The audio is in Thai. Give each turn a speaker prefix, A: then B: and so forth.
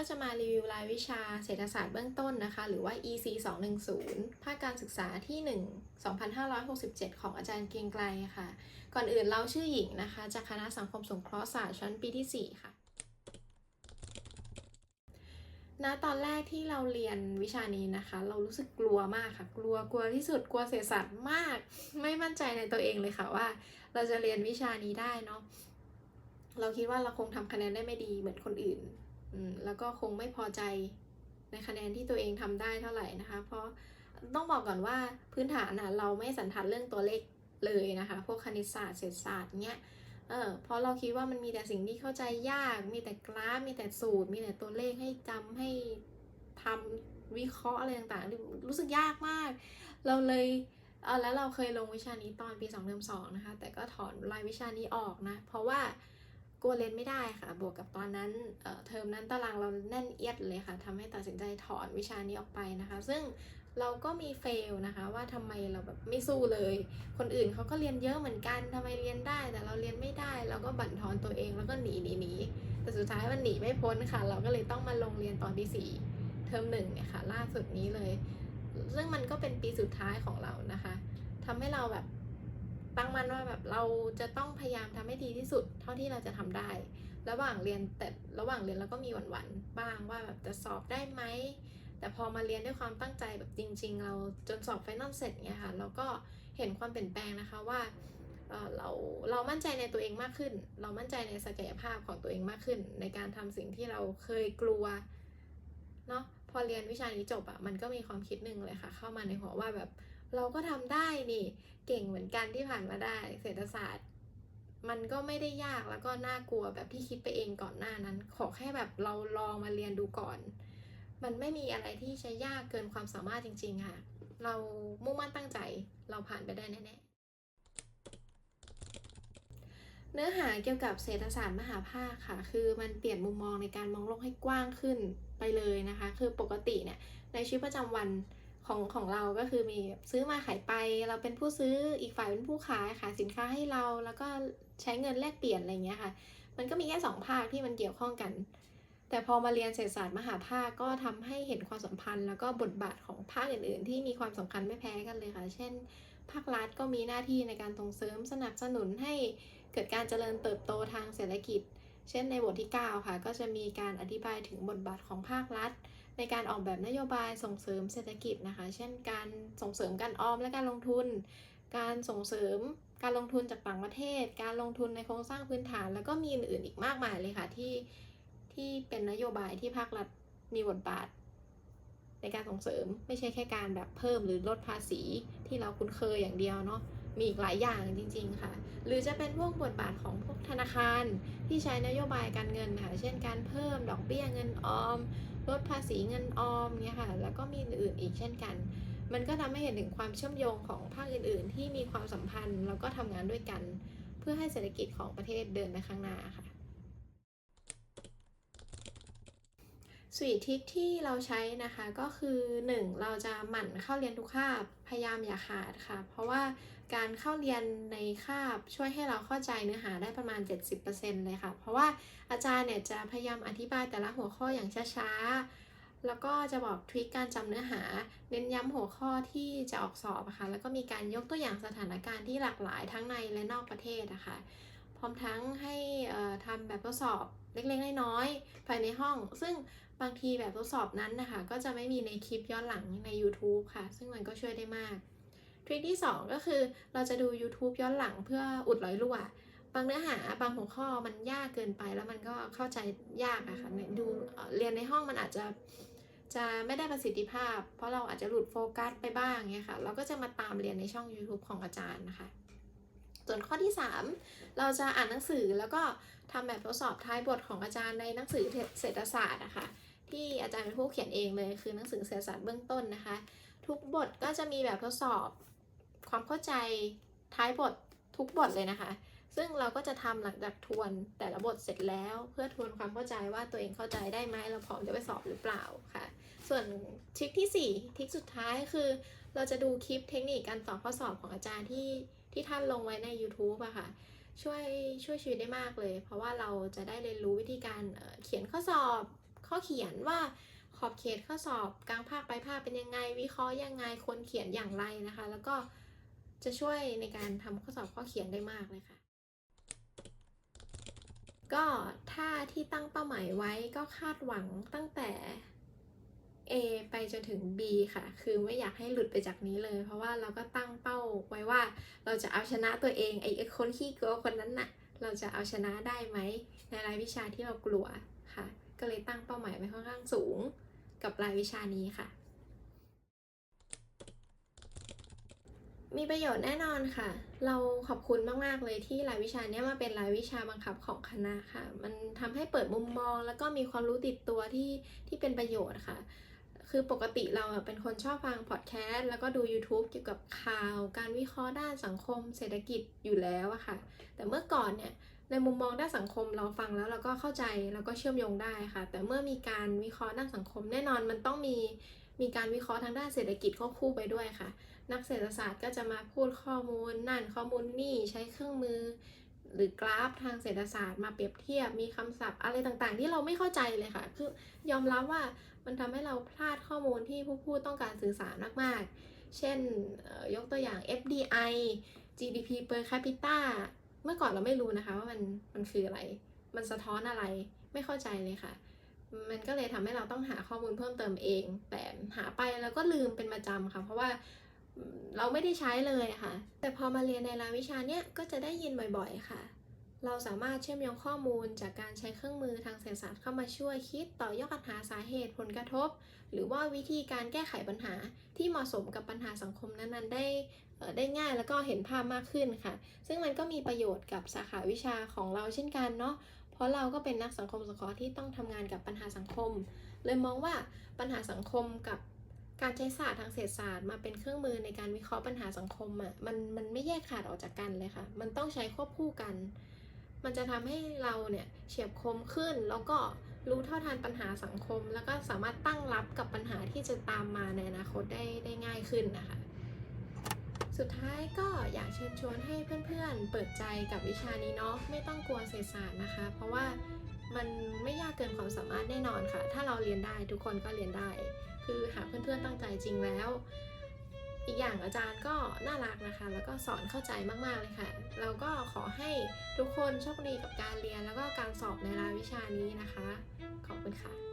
A: ก็จะมารีวิวรายวิชาเศรษฐศาสตร์เบื้องต้นนะคะ หรือว่า EC 210ภาคการศึกษาที่ 1 2567 ของอาจารย์เกียงไกรค่ะ ก่อนอื่นเราชื่อหญิงนะคะ จากคณะสังคมสงเคราะห์ศาสตร์ชั้นปีที่ 4 ค่ะณตอนแรกที่เราเรียนวิชานี้นะคะ เรารู้สึกกลัวมากค่ะ กลัวกลัวที่สุดกลัวเศรษฐศาสตร์มาก ไม่มั่นใจในตัวเองเลยค่ะว่า เราจะเรียนวิชานี้ได้เนาะเราคิดว่าเราคงทำคะแนนได้ไม่ดีเหมือนคนอื่น แล้วก็คงไม่พอใจในคะแนนที่ตัวเองทำได้เท่าไหร่นะคะ เพราะต้องบอกก่อนว่าพื้นฐานนะเราไม่สันทัดเรื่องตัวเลขเลยนะคะ พวกคณิตศาสตร์เศรษฐศาสตร์เนี้ยเออเพราะเราคิดว่ามันมีแต่สิ่งที่เข้าใจยาก มีแต่กราฟ มีแต่สูตร มีแต่ตัวเลขให้จำให้ทำวิเคราะห์อะไรต่างๆ รู้สึกยากมาก เราเลยเออแล้วเราเคยลงวิชานี้ตอนปี2เทอม2นะคะ แต่ก็ถอนรายวิชานี้ออกนะ เพราะว่า กลัวเรียนไม่ได้ค่ะ บวกกับตอนนั้นเทอมนั้นตารางเราแน่นเอียดเลยค่ะทำให้ตัดสินใจถอนวิชานี้ออกไปนะคะ ซึ่งเราก็มีเฟลนะคะ ว่าทำไมเราแบบไม่สู้เลย คนอื่นเขาก็เรียนเยอะเหมือนกันทำไมเรียนได้ แต่เราเรียนไม่ได้เราก็บั่นทอนตัวเองแล้วก็หนีหนีหนีแต่สุดท้ายมันหนีไม่พ้นค่ะ เราก็เลยต้องมาลงเรียนตอนที่สี่เทอมหนึ่งเนี่ยค่ะ ล่าสุดนี้เลย ซึ่งมันก็เป็นปีสุดท้ายของเรานะคะทำให้เราแบบ ตั้งมั่นว่าแบบเราจะต้องพยายามทำให้ดีที่สุด เท่าที่เราจะทำได้ ระหว่างเรียนแต่ระหว่างเรียนเราก็มีหวั่นๆบ้างว่าแบบจะสอบได้ไหมแต่พอมาเรียนด้วยความตั้งใจแบบจริง ๆ เราจนสอบไฟนอลเสร็จเนี่ยค่ะเราก็เห็นความเปลี่ยนแปลงนะคะว่าเราเรามั่นใจในตัวเองมากขึ้น เรามั่นใจในศักยภาพของตัวเองมากขึ้น ในการทำสิ่งที่เราเคยกลัวเนาะพอเรียนวิชานี้จบอะ่ะมันก็มีความคิดหนึ่งเลยค่ะ เข้ามาในหัวว่าแบบ เราก็ทำได้นี่ เก่งเหมือนกันที่ผ่านมาได้ เศรษฐศาสตร์ มันก็ไม่ได้ยากแล้วก็น่ากลัวแบบที่คิดไปเองก่อนหน้านั้น ขอแค่แบบเราลองมาเรียนดูก่อน มันไม่มีอะไรที่ใช้ยากเกินความสามารถจริง ๆ ค่ะ เรามุ่งมั่นตั้งใจเราผ่านไปได้แน่ๆเนื้อหาเกี่ยวกับเศรษฐศาสตร์มหาภาคค่ะ คือมันเปลี่ยนมุมมองในการมองโลกให้กว้างขึ้นไปเลยนะคะ คือปกติเนี่ยในชีวิตประจำวัน ของของเราก็คือมีซื้อมาขายไป เราเป็นผู้ซื้ออีกฝ่ายเป็นผู้ขายขายสินค้าให้เราแล้วก็ใช้เงินแลกเปลี่ยนอะไรเงี้ยค่ะ มันก็มีแค่สองภาคที่มันเกี่ยวข้องกัน แต่พอมาเรียนเศรษฐศาสตร์มหาภาคก็ทำให้เห็นความสัมพันธ์ แล้วก็บทบาทของภาคอื่น ๆ ที่มีความสำคัญไม่แพ้กันเลยค่ะ เช่น ภาครัฐก็มีหน้าที่ในการส่งเสริมสนับสนุนให้เกิดการเจริญเติบโตทางเศรษฐกิจ เช่นในบทที่ 9 ค่ะ ก็จะมีการอธิบายถึงบทบาทของภาครัฐ ในการออกแบบนโยบายส่งเสริมเศรษฐกิจนะคะ เช่นการส่งเสริมการออมและการลงทุน การส่งเสริมการลงทุนจากต่างประเทศ การลงทุนในโครงสร้างพื้นฐาน แล้วก็มีอื่นๆอีกมากมายเลยค่ะที่ที่เป็นนโยบายที่ภาครัฐมีบทบาท ในการส่งเสริมไม่ใช่แค่การแบบเพิ่มหรือลดภาษีที่เราคุ้นเคยอย่างเดียวเนาะมีอีกหลายอย่างจริง ๆ ค่ะ หรือจะเป็นพวกบทบาทของพวกธนาคารที่ใช้นโยบายการเงินค่ะ เช่นการเพิ่มดอกเบี้ยเงินออม ลดภาษีเงินออมเนี่ยค่ะแล้วก็มีอื่นอีกเช่นกัน มันก็ทำให้เห็นถึงความเชื่อมโยงของภาคอื่น ๆ ที่มีความสัมพันธ์แล้วก็ทำงานด้วยกัน เพื่อให้เศรษฐกิจของประเทศเดินไปข้างหน้าค่ะสวีททิกที่เราใช้นะคะก็คือ 1. เราจะหมั่นเข้าเรียนทุกคาบพยายามอย่าขาดค่ะ เพราะว่า การเข้าเรียนในคาบช่วยให้เราเข้าใจเนื้อหาได้ประมาณ 70%เลยค่ะ เพราะว่าอาจารย์เนี่ยจะพยายามอธิบายแต่ละหัวข้ออย่างช้าๆ แล้วก็จะบอกทริคการจำเนื้อหา เน้นย้ำหัวข้อที่จะออกสอบนะคะแล้วก็มีการยกตัวอย่างสถานการณ์ที่หลากหลายทั้งในและนอกประเทศนะคะพร้อมทั้งให้ทำแบบทดสอบเล็กๆน้อยๆภายในห้อง ซึ่งบางทีแบบทดสอบนั้นนะคะ ก็จะไม่มีในคลิปย้อนหลังใน YouTube ค่ะ ซึ่งมันก็ช่วยได้มาก ทริคที่ 2 ก็คือเราจะดู YouTube ย้อนหลังเพื่ออุดรอยรั่วบางเนื้อหาบางหัวข้อมันยากเกินไปแล้วมันก็เข้าใจยากอะค่ะดูเรียนในห้องมันอาจจะจะไม่ได้ประสิทธิภาพ เพราะเราอาจจะหลุดโฟกัสไปบ้างเงี้ยค่ะ เราก็จะมาตามเรียนในช่อง YouTube ของอาจารย์นะคะ ส่วนข้อที่ 3 เราจะอ่านหนังสือแล้วก็ทำแบบทดสอบท้ายบทของอาจารย์ในหนังสือเศรษฐศาสตร์นะคะที่อาจารย์เป็นผู้เขียนเองเลยคือหนังสือเศรษฐศาสตร์เบื้องต้นนะคะ ทุกบทก็จะมีแบบทดสอบ ความเข้าใจท้ายบททุกบทเลยนะคะ ซึ่งเราก็จะทำหลังจากทวนแต่ละบทเสร็จแล้ว เพื่อทวนความเข้าใจว่าตัวเองเข้าใจได้ไหมเราพร้อมจะไปสอบหรือเปล่าค่ะ ส่วนทริคที่ 4ทริคสุดท้ายคือ เราจะดูคลิปเทคนิคการตอบข้อสอบของอาจารย์ที่ที่ท่านลงไว้ใน YouTube อะค่ะ ช่วยช่วยชีวิตได้มากเลย เพราะว่าเราจะได้เรียนรู้วิธีการเขียนข้อสอบข้อเขียนว่าขอบเขตข้อสอบกลางภาคปลายภาคเป็นยังไง วิเคราะห์ยังไงควรเขียนอย่างไรนะคะ แล้วก็ จะช่วยในการทำข้อสอบข้อเขียนได้มากเลยค่ะ ก็ถ้าที่ตั้งเป้าหมายไว้ก็คาดหวังตั้งแต่ A ไปจนถึง B ค่ะ คือไม่อยากให้หลุดไปจากนี้เลย เพราะว่าเราก็ตั้งเป้าไว้ว่า เราจะเอาชนะตัวเองไอ้ไอ้คนขี้กลัวคนนั้นน่ะ เราจะเอาชนะได้ไหมในรายวิชาที่เรากลัวค่ะ ก็เลยตั้งเป้าหมายไว้ค่อนข้างสูง กับรายวิชานี้ค่ะ มีประโยชน์แน่นอนค่ะ เราขอบคุณมากๆเลยที่รายวิชานี้มาเป็นรายวิชาบังคับของคณะค่ะ มันทำให้เปิดมุมมอง แล้วก็มีความรู้ติดตัวที่ที่เป็นประโยชน์ค่ะ คือปกติเราเป็นคนชอบฟังพอดแคสต์แล้วก็ดู YouTube เกี่ยวกับข่าว การวิเคราะห์ด้านสังคม เศรษฐกิจอยู่แล้วอะค่ะ แต่เมื่อก่อนเนี่ยในมุมมองด้านสังคมเราฟังแล้วเราก็เข้าใจแล้วก็เชื่อมโยงได้ค่ะ แต่เมื่อมีการวิเคราะห์ด้านสังคม แน่นอนมันต้องมีมีการวิเคราะห์ทางด้านเศรษฐกิจควบคู่ไปด้วยค่ะ นักเศรษฐศาสตร์ก็จะมาพูดข้อมูลนั่นข้อมูลนี่ใช้เครื่องมือ หรือกราฟทางเศรษฐศาสตร์มาเปรียบเทียบมีคำศัพท์อะไรต่างๆ ที่เราไม่เข้าใจเลยค่ะ คือยอมรับว่ามันทำให้เราพลาดข้อมูลที่ผู้พูดต้องการสื่อสารมากๆ เช่นยกตัวอย่าง FDI GDP per capita เมื่อก่อนเราไม่รู้นะคะ ว่ามันมันคืออะไร มันสะท้อนอะไรไม่เข้าใจเลยค่ะมันก็เลยทำให้เราต้องหาข้อมูลเพิ่มเติมเอง แต่หาไปแล้วก็ลืมเป็นประจำค่ะ เพราะว่า เราไม่ได้ใช้เลยค่ะ แต่พอมาเรียนในรายวิชาเนี้ยก็จะได้ยินบ่อยๆค่ะ เราสามารถเชื่อมโยงข้อมูลจากการใช้เครื่องมือทางเศรษฐศาสตร์เข้ามาช่วยคิดต่อยอดหาสาเหตุผลกระทบ หรือว่าวิธีการแก้ไขปัญหาที่เหมาะสมกับปัญหาสังคมนั้นๆ ได้ได้ง่ายแล้วก็เห็นภาพมากขึ้นค่ะ ซึ่งมันก็มีประโยชน์กับสาขาวิชาของเราเช่นกันเนาะเพราะเราก็เป็นนักสังคมสงเคราะห์ที่ต้องทำงานกับปัญหาสังคม เลยมองว่าปัญหาสังคมกับ การใช้ศาสตร์ทางเศรษฐศาสตร์มาเป็นเครื่องมือในการวิเคราะห์ปัญหาสังคมอะ่ะมันมันไม่แยกขาดออกจากกันเลยค่ะ มันต้องใช้ควบคู่กัน มันจะทำให้เราเนี่ยเฉียบคมขึ้น แล้วก็รู้เท่าทันปัญหาสังคม แล้วก็สามารถตั้งรับกับปัญหาที่จะตามมาในอนาคตได้ได้ง่ายขึ้นนะคะ สุดท้ายก็อยากเชิญชวนให้เพื่อนๆ เปิดใจกับวิชานี้เนาะไม่ต้องกลัวเศรษฐศาสตร์นะคะ เพราะว่ามันไม่ยากเกินความสามารถแน่นอนค่ะ ถ้าเราเรียนได้ทุกคนก็เรียนได้ คือหากเพื่อนๆตั้งใจจริงแล้ว อีกอย่างอาจารย์ก็น่ารักนะคะ แล้วก็สอนเข้าใจมากๆเลยค่ะ เราก็ขอให้ทุกคนโชคดีกับการเรียนแล้วก็การสอบในรายวิชานี้นะคะ ขอบคุณค่ะ